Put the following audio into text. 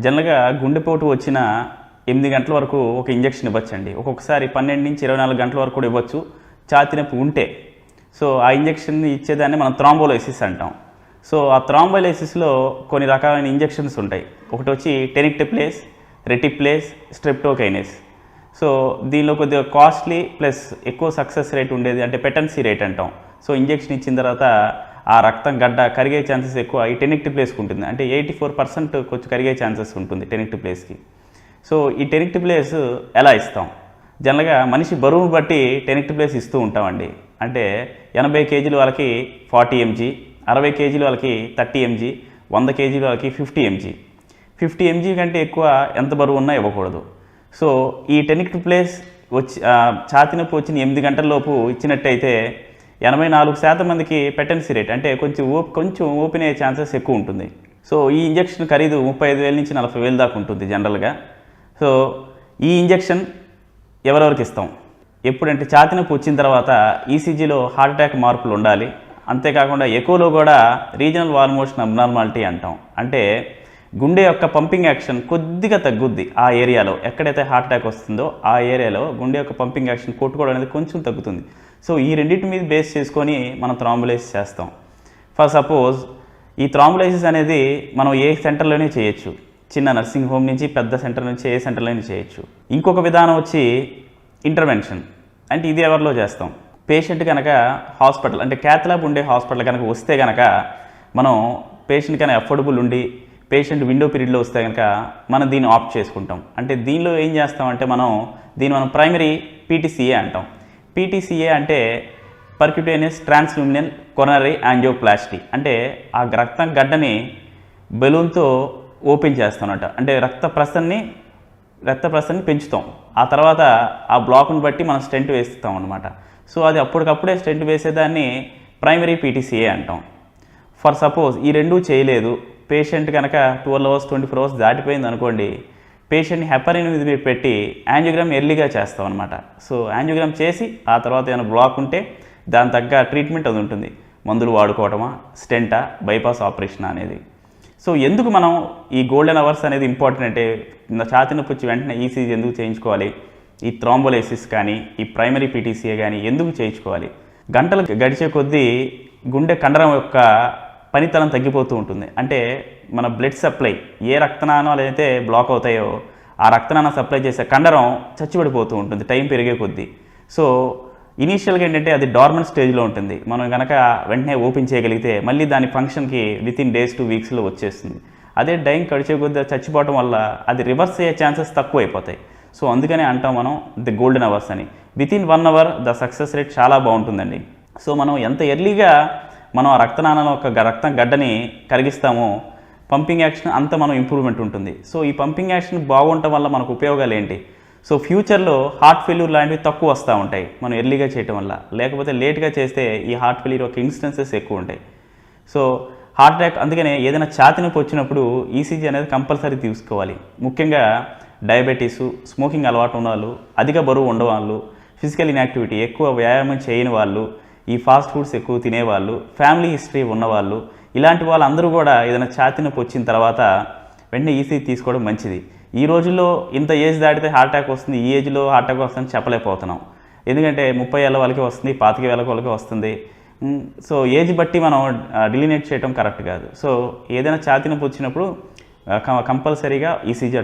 జనరల్గా గుండెపోటు వచ్చిన ఎనిమిది గంటల వరకు ఒక ఇంజెక్షన్ ఇవ్వచ్చండి. ఒక్కొక్కసారి పన్నెండు నుంచి ఇరవై నాలుగు గంటల వరకు కూడా ఇవ్వచ్చు. ఛాతి నొప్పి ఉంటే. సో ఆ ఇంజెక్షన్ ఇచ్చేదాన్ని మనం థ్రాంబోలైసిస్ అంటాం. సో ఆ థ్రాంబోలైసిస్లో కొన్ని రకాలైన ఇంజెక్షన్స్ ఉంటాయి. ఒకటి వచ్చి టెనిక్టెప్లేస్ రెటిప్లేస్ స్ట్రెప్టోకైనెస్. సో దీనిలో కొద్దిగా కాస్ట్లీ ప్లస్ ఎక్కువ సక్సెస్ రేట్ ఉండేది అంటే పెటెన్సీ రేట్ అంటాం. సో ఇంజెక్షన్ ఇచ్చిన తర్వాత ఆ రక్తం గడ్డ కరిగే ఛాన్సెస్ ఎక్కువ ఈ టెనిక్టి ప్లేస్కి ఉంటుంది. అంటే ఎయిటీ ఫోర్ పర్సెంట్ కొంచెం కరిగే ఛాన్సెస్ ఉంటుంది టెనిక్టి ప్లేస్కి. సో ఈ టెనిక్టి ప్లేస్ ఎలా ఇస్తాం? జనరల్గా మనిషి బరువును బట్టి టెనిక్టి ప్లేస్ ఇస్తూ ఉంటామండి. అంటే ఎనభై కేజీల వాళ్ళకి ఫార్టీ ఎంజీ అరవై కేజీల వాళ్ళకి థర్టీ ఎంజీ వంద కేజీల వాళ్ళకి ఫిఫ్టీ ఎంజీ. ఫిఫ్టీ ఎంజీ కంటే ఎక్కువ ఎంత బరువు ఉన్నా ఇవ్వకూడదు. సో ఈ టెనిక్ట్ ప్లేస్ వచ్చి ఛాతి నొప్పి వచ్చిన ఎనిమిది గంటల లోపు ఇచ్చినట్టయితే ఎనభై నాలుగు శాతం మందికి పెటెన్సీ రేట్ అంటే కొంచెం కొంచెం ఓపెన్ అయ్యే ఛాన్సెస్ ఎక్కువ ఉంటుంది. సో ఈ ఇంజెక్షన్ ఖరీదు ముప్పై ఐదు వేల నుంచి నలభై వేలు దాకా ఉంటుంది జనరల్గా. సో ఈ ఇంజెక్షన్ ఎవరెవరికి ఇస్తాం? ఎప్పుడంటే ఛాతి నొప్పి వచ్చిన తర్వాత ఈసీజీలో హార్ట్ అటాక్ మార్పులు ఉండాలి. అంతేకాకుండా ఎక్కువలో కూడా రీజనల్ వాల్ మోషన్ అబ్నార్మాలిటీ అంటాం. అంటే గుండె యొక్క పంపింగ్ యాక్షన్ కొద్దిగా తగ్గుద్ది ఆ ఏరియాలో. ఎక్కడైతే హార్ట్ అటాక్ వస్తుందో ఆ ఏరియాలో గుండె యొక్క పంపింగ్ యాక్షన్ కొట్టుకోవడం అనేది కొంచెం తగ్గుతుంది. సో ఈ రెండింటి మీద బేస్ చేసుకొని మనం థ్రాంబులైసిస్ చేస్తాం. ఫర్ సపోజ్ ఈ థ్రాంబులైసిస్ అనేది మనం ఏ సెంటర్లోనే చేయొచ్చు. చిన్న నర్సింగ్ హోమ్ నుంచి పెద్ద సెంటర్ నుంచి ఏ సెంటర్లోనే చేయొచ్చు. ఇంకొక విధానం వచ్చి ఇంటర్వెన్షన్ అంటే ఇది ఎవరిలో చేస్తాం? పేషెంట్ కనుక హాస్పిటల్ అంటే క్యాథలాబ్ ఉండే హాస్పిటల్ కనుక వస్తే కనుక మనం పేషెంట్ కనుక అఫోర్డబుల్ ఉండి పేషెంట్ విండో పీరియడ్లో వస్తే కనుక మనం దీన్ని ఆప్ట్ చేసుకుంటాం. అంటే దీనిలో ఏం చేస్తామంటే మనం దీన్ని మనం ప్రైమరీ పీటీసీఏ అంటాం. పీటీసీఏ అంటే పర్క్యూటేనియస్ ట్రాన్స్లూమినల్ కొనరీ యాంజియోప్లాస్టీ అంటే ఆ రక్తం గడ్డని బెలూన్తో ఓపెన్ చేస్తామన్నట అంటే రక్త ప్రసన్ని రక్త ప్రసన్ని పెంచుతాం. ఆ తర్వాత ఆ బ్లాక్ను బట్టి మనం స్టెంట్ వేస్తాం అనమాట సో అది అప్పటికప్పుడే స్టెంట్ వేసేదాన్ని ప్రైమరీ పీటీసీఏ అంటాం. ఫర్ సపోజ్ ఈ రెండూ చేయలేదు. పేషెంట్ కనుక twelve hours twenty four hours దాటిపోయింది అనుకోండి పేషెంట్ని హెపరిన్ మీద మీరు పెట్టి యాంజియోగ్రామ్ ఎర్లీగా చేస్తాం అనమాట సో యాంజియోగ్రామ్ చేసి ఆ తర్వాత ఏమైనా బ్లాక్ ఉంటే దాని తగ్గ ట్రీట్మెంట్ అది ఉంటుంది. మందులు వాడుకోవటమా? స్టెంటా? బైపాస్ ఆపరేషన్ అనేది. సో ఎందుకు మనం ఈ గోల్డెన్ అవర్స్ అనేది ఇంపార్టెంట్ అంటే ఛాతి నొప్పి వచ్చి వెంటనే ఈసీజీ ఎందుకు చేయించుకోవాలి? ఈ థ్రాంబోలైసిస్ కానీ ఈ ప్రైమరీ పీటీసీఏ కానీ ఎందుకు చేయించుకోవాలి? గంటలు గడిచే కొద్దీ గుండె కండరం యొక్క పనితనం తగ్గిపోతూ ఉంటుంది. అంటే మన బ్లడ్ సప్లై ఏ రక్తనాళాలు అయితే బ్లాక్ అవుతాయో ఆ రక్తనాళం సప్లై చేసే కండరం చచ్చిపడిపోతూ ఉంటుంది. టైం పెరిగే కొద్దీ. సో ఇనీషియల్గా ఏంటంటే అది డార్మన్ స్టేజ్లో ఉంటుంది. మనం కనుక వెంటనే ఓపెన్ చేయగలిగితే మళ్ళీ దాని ఫంక్షన్కి విత్ ఇన్ డేస్ టు వీక్స్లో వచ్చేస్తుంది. అదే డైంగ్ కడిచే కొద్దిగా చచ్చిపోవడం వల్ల అది రివర్స్ అయ్యే ఛాన్సెస్ తక్కువ అయిపోతాయి సో అందుకనే అంటాం మనం ది గోల్డెన్ అవర్స్ అని. Within one hour the success rate చాలా బాగుంటుందండి. సో మనం ఎంత ఎర్లీగా మనం ఆ రక్తనాళం యొక్క రక్తం గడ్డని కరిగిస్తామో పంపింగ్ యాక్షన్ అంత మనం ఇంప్రూవ్మెంట్ ఉంటుంది. సో ఈ పంపింగ్ యాక్షన్ బాగుండటం వల్ల మనకు ఉపయోగాలు ఏంటి? సో ఫ్యూచర్లో హార్ట్ ఫెయిల్యూర్ లాంటివి తక్కువ వస్తూ ఉంటాయి మనం ఎర్లీగా చేయటం వల్ల. లేకపోతే లేట్గా చేస్తే ఈ హార్ట్ ఫెయిల్యూర్ యొక్క ఇన్స్టెన్సెస్ ఎక్కువ ఉంటాయి. సో హార్ట్ అటాక్ అందుకనే ఏదైనా ఛాతి నొప్పి వచ్చినప్పుడు ఈసీజీ అనేది కంపల్సరీ తీసుకోవాలి. ముఖ్యంగా డయాబెటీసు స్మోకింగ్ అలవాటు ఉన్న వాళ్ళు అధిక బరువు ఉండవాళ్ళు ఫిజికల్ ఇన్యాక్టివిటీ ఎక్కువ వ్యాయామం చేయని వాళ్ళు ఈ ఫాస్ట్ ఫుడ్స్ ఎక్కువ తినేవాళ్ళు ఫ్యామిలీ హిస్టరీ ఉన్నవాళ్ళు ఇలాంటి వాళ్ళందరూ కూడా ఏదైనా ఛాతి నొప్పి వచ్చిన తర్వాత వెంటనే ఈసీ తీసుకోవడం మంచిది. ఈ రోజుల్లో ఇంత ఏజ్ దాటితే హార్ట్ అటాక్ వస్తుంది. ఈ ఏజ్లో హార్ట్ అటాక్ వస్తుందని చెప్పలేకపోతున్నాం. ఎందుకంటే ముప్పై ఏళ్ళ వాళ్ళకి వస్తుంది పాతిక వేల వాళ్ళకి వస్తుంది. సో ఏజ్ బట్టి మనం డిలినేట్ చేయడం కరెక్ట్ కాదు. సో ఏదైనా ఛాతీ నొప్పి వచ్చినప్పుడు కంపల్సరీగా ఈసీజీ